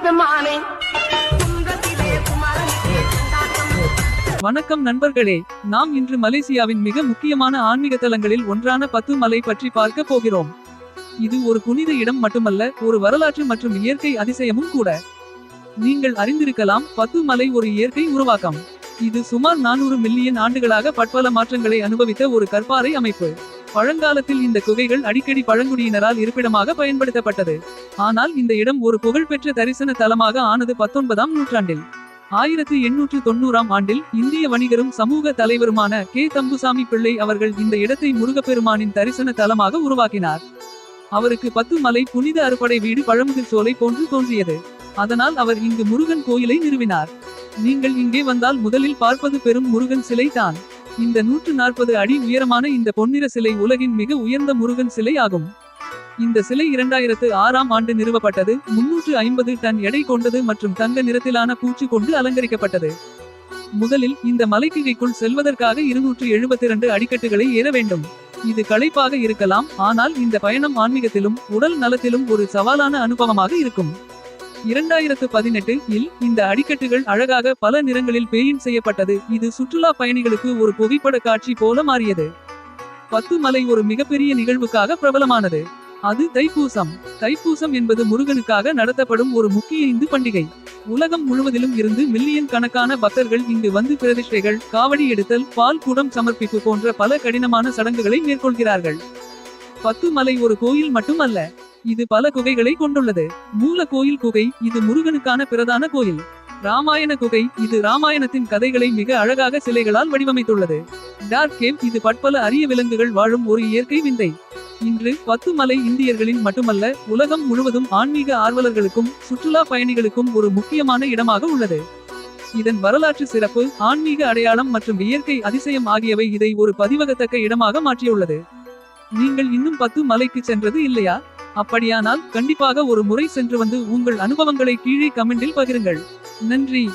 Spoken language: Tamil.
பெம்மானை வணக்கம் நண்பர்களே நாம் இன்று மலேசியாவின் மிக முக்கியமான ஆன்மீக தலங்களில் ஒன்றான பத்து மலை பற்றி பார்க்க போகிறோம். இது ஒரு புனித இடம் மட்டுமல்ல ஒரு வரலாற்று மற்றும் இயற்கை அதிசயமும் கூட. நீங்கள் அறிந்திருக்கலாம் பத்து மலை ஒரு இயற்கை உருவாக்கம். இது சுமார் நானூறு மில்லியன் ஆண்டுகளாக பட்பல மாற்றங்களை அனுபவித்த ஒரு கற்பாறை அமைப்பு. பழங்காலத்தில் இந்த குகைகள் அடிக்கடி பழங்குடியினரால் இருப்பிடமாக பயன்படுத்தப்பட்டது. ஆனால் இந்த இடம் ஒரு புகழ்பெற்ற தரிசன தலமாக ஆனது பத்தொன்பதாம் நூற்றாண்டில். ஆயிரத்து எண்ணூற்று தொன்னூறாம் ஆண்டில் இந்திய வணிகரும் சமூக தலைவருமான கே. தம்புசாமி பிள்ளை அவர்கள் இந்த இடத்தை முருகப்பெருமானின் தரிசன தலமாக உருவாக்கினார். அவருக்கு பத்து மலை புனித அறுபடை வீடு பழமுதிர் சோலை போன்று தோன்றியது. அதனால் அவர் இங்கு முருகன் கோயிலை நிறுவினார். நீங்கள் இங்கே வந்தால் முதலில் பார்ப்பது பெரும் முருகன் சிலை தான். இந்த நூற்று நாற்பது அடி உயரமான இந்த பொன்னிற சிலை உலகின் மிக உயர்ந்த முருகன் சிலை ஆகும். இந்த சிலை இரண்டாயிரத்து ஆறாம் ஆண்டு நிறுவப்பட்டது முன்னூற்று ஐம்பது டன் எடை கொண்டது மற்றும் தங்க நிறத்திலான பூச்சி கொண்டு அலங்கரிக்கப்பட்டது. முதலில் இந்த மலைக்கிகைக்குள் செல்வதற்காக இருநூற்று எழுபத்தி இரண்டு அடிக்கட்டுகளை ஏற வேண்டும். இது களைப்பாக இருக்கலாம் ஆனால் இந்த பயணம் ஆன்மீகத்திலும் உடல் நலத்திலும் ஒரு சவாலான அனுபவமாக இருக்கும். இரண்டாயிரத்து பதினெட்டு இல் இந்த அடிக்கட்டுகள் அழகாக பல நிறங்களில் பெயிண்ட் செய்யப்பட்டது. இது சுற்றுலா பயணிகளுக்கு ஒரு புகைப்பட காட்சி போல மாறியது. பத்து மலை ஒரு மிகப்பெரிய நிகழ்வுக்காக பிரபலமானது. அது தைப்பூசம். தைப்பூசம் என்பது முருகனுக்காக நடத்தப்படும் ஒரு முக்கிய இந்து பண்டிகை. உலகம் முழுவதிலும் இருந்து மில்லியன் கணக்கான பக்தர்கள் இங்கு வந்து பிரதிஷ்டைகள் காவடி எடுத்தல் பால் குடம் சமர்ப்பிப்பு போன்ற பல கடினமான சடங்குகளை மேற்கொள்கிறார்கள். பத்து மலை ஒரு கோயில் மட்டுமல்ல இது பல குகைகளை கொண்டுள்ளது. மூல கோயில் குகை இது முருகனுக்கான பிரதான கோயில். ராமாயண குகை இது ராமாயணத்தின் கதைகளை மிக அழகாக சிலைகளால் வடிவமைத்துள்ளது. டார்க் கேவ் இது பற்பல அரிய விலங்குகள் வாழும் ஒரு இயற்கை விந்தை. இன்று பத்து மலை இந்தியர்களின் மட்டுமல்ல உலகம் முழுவதும் ஆன்மீக ஆர்வலர்களுக்கும் சுற்றுலா பயணிகளுக்கும் ஒரு முக்கியமான இடமாக உள்ளது. இதன் வரலாற்று சிறப்பு ஆன்மீக அடையாளம் மற்றும் இயற்கை அதிசயம் ஆகியவை இதை ஒரு பதிவகத்தக்க இடமாக மாற்றியுள்ளது. நீங்கள் இன்னும் பத்து மலைக்கு சென்றது இல்லையா? அப்படியானால் கண்டிப்பாக ஒரு முறை சென்று வந்து உங்கள் அனுபவங்களை கீழே கமெண்டில் பகிருங்கள். நன்றி.